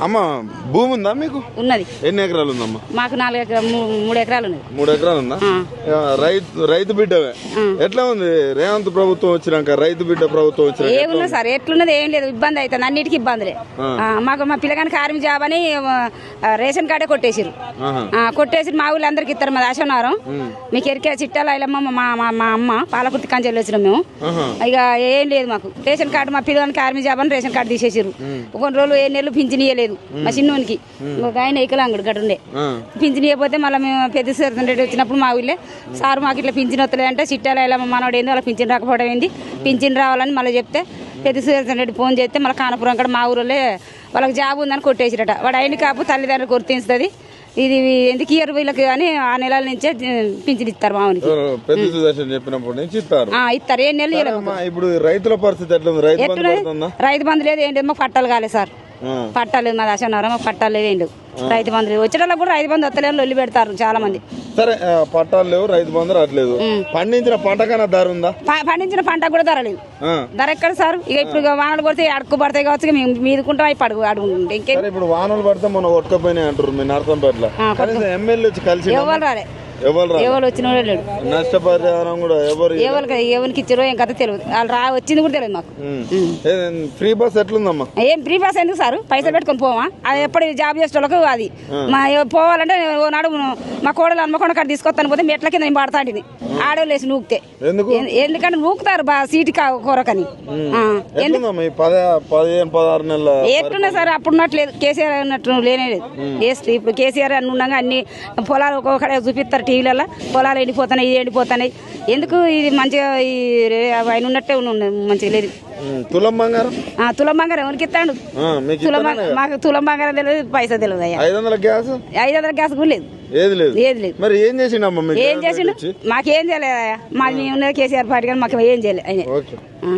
అమ్మ భూమి ఉందా మీకు? ఉన్నది. ఎన్ని ఎకరాలు ఉందమ్మా? మాకు నాలుగు ఎకరా మూ- మూడు ఎకరాలు ఉన్నది మూడు ఎకరాలు ఉందా? రైతు రైతు బిడ్డవే. ఎట్లా ఉంది? రేవంత్ ప్రభుత్వం వచ్చినాక రైతు బిడ్డ ప్రభుత్వం వచ్చినాక ఏమున్నా సార్ ఎట్లున్నది ఏం లేదు. ఇబ్బంది అవుతుంది. అన్నిటికీ ఇబ్బందులే. మాకు మా పిల్లగానికి ఆర్మీ జాబ్ అని రేషన్ కార్డే కొట్టేసిరు కొట్టేసి మా ఊళ్ళో అందరికి ఇస్తారు మా దాశనారం మీకు ఎరికే చిట్టాల ఐలమ్మ మా మా అమ్మ పాలకుర్తి కంచెలు వచ్చినాం మేము. ఇక ఏం లేదు మాకు. రేషన్ కార్డు మా పిల్లగానికి ఆర్మీ జాబ్ అని రేషన్ కార్డు తీసేసిరు కొన్ని రోజులు ఏ నెలలు పింఛనియలేదు మా చిన్నోనికి. ఒక ఆయన ఏకలాంగుడు గడుండే. పింఛన్ ఇవ్వకపోతే మళ్ళీ మేము పెద్ద రెడ్డి వచ్చినప్పుడు మా ఊళ్ళే సార్ మాకు ఇట్లా పింఛన్ వస్తలేదు అంటే చిట్టాల ఇలా మనవాడు ఏంది వాళ్ళ పింఛన్ రాకపోవడం ఏంది పింఛన్ రావాలని మళ్ళీ చెప్తే పెద్ద సీతం రెడ్డి ఫోన్ చేస్తే మళ్ళీ కానపురం కూడా మా ఊళ్ళో వాళ్ళకి జాబ్ ఉందని కొట్టేసిరట. వాడు అయిన కాపు తల్లిదండ్రులు గుర్తిస్తుంది ఇది ఎందుకు ఇయర్ వీళ్ళకి అని ఆ నెలల నుంచే పింఛన్ ఇస్తారు మామూలుకి ఎవరు? పెద్ద సుదర్శన్ చెప్పినప్పటి నుంచి ఇస్తారు. ఇస్తారు. ఏ నెలలు ఇప్పుడు రైతుల పరిస్థితి రైతు బంధు లేదు ఏంటి మాకు పట్టాలు కాలేదు సార్. పట్టాలు మా దశనవరం మాకు పట్టాలు లేదు ఏంటి రైతు బంధు లేదు వచ్చేటప్పుడు కూడా రైతు బంధు వస్తలేదు లొల్లి పెడతారు చాలా మంది సరే పట్టాలు లేవు రైతు బంధు రావట్లేదు. పండించిన పంటకన్నా ధర ఉందా? పండించిన పంట కూడా ధర లేదు. ధర ఎక్కడ సార్? ఇక ఇప్పుడు వానలు పడితే అడుక్కు పడతాయి కావచ్చు మేము మీదుకుంటాం అవి పడుగు అడుగుంటే ఇంకేం? ఇప్పుడు వానలు పడితే మనం కొట్టుకపోయినాయి అంటారు మీ నరసంపేటలో. ఎమ్మెల్యే వచ్చి కలిసి ఎవరు రాలే. ఎవరు వచ్చిన వాడు లేడు. నష్టపరిహారం కూడా ఎవరు ఎవరికి ఎవరికి ఇచ్చారో ఏం కథ తెలియదు. వాళ్ళు రా వచ్చింది కూడా తెలియదు మాకు. ఫ్రీ బస్ ఎట్లుందమ్మా? ఏం ఫ్రీ పాస్ ఎందుకు సార్? పైసలు పెట్టుకొని పోవా? అది ఎప్పుడు జాబ్ చేసే వాళ్ళకు అది మా పోవాలంటే నాడు మా కోడలు హన్మకొండ కాడ తీసుకొస్తాను పోతే మెట్ల కింద నేను పడతాంటిని ఆడవాళ్ళు వేసి నూకితే. ఎందుకంటే నూకుతారు బా సీటు కా- కొరకని. ఎట్లున్నా సార్ అప్పుడు ఉన్నట్లేదు కేసీఆర్ అన్నట్టు లేనే లేదు. ఇప్పుడు కేసీఆర్ అన్ని ఉండగా అన్ని పొలాలు ఒక్కొక్కడే చూపిస్తారు. టీవీలలో పొలాలు ఎండిపోతున్నాయి ఇది ఎండిపోతున్నాయి. ఎందుకు ఇది మంచిగా ఈ ఆయన ఉన్నట్టే ఉన్న మంచిగా లేదు. తులం బంగారం? ఆ, తులం బంగారం ఎవరికి ఇస్తాడు? మీకు తులం బంగారం మాకు తులం బంగారం తెలియదు పైసా తెలియదు అయ్యా. ఐదు వందల గ్యాస్? ఐదు వందల గ్యాస్ కూడా లేదు. ఏది లేదు? ఏది లేదు. మరి ఏం చేసిండమ్మా మీకు? ఏం చేసిండు? మాకేం చేయలేదు అయ్యా. మాది మేము ఉన్నది కేసీఆర్ పార్టీ కానీ మాకు ఏం చేయలేదు. ఆయన ఓకే. ఆ.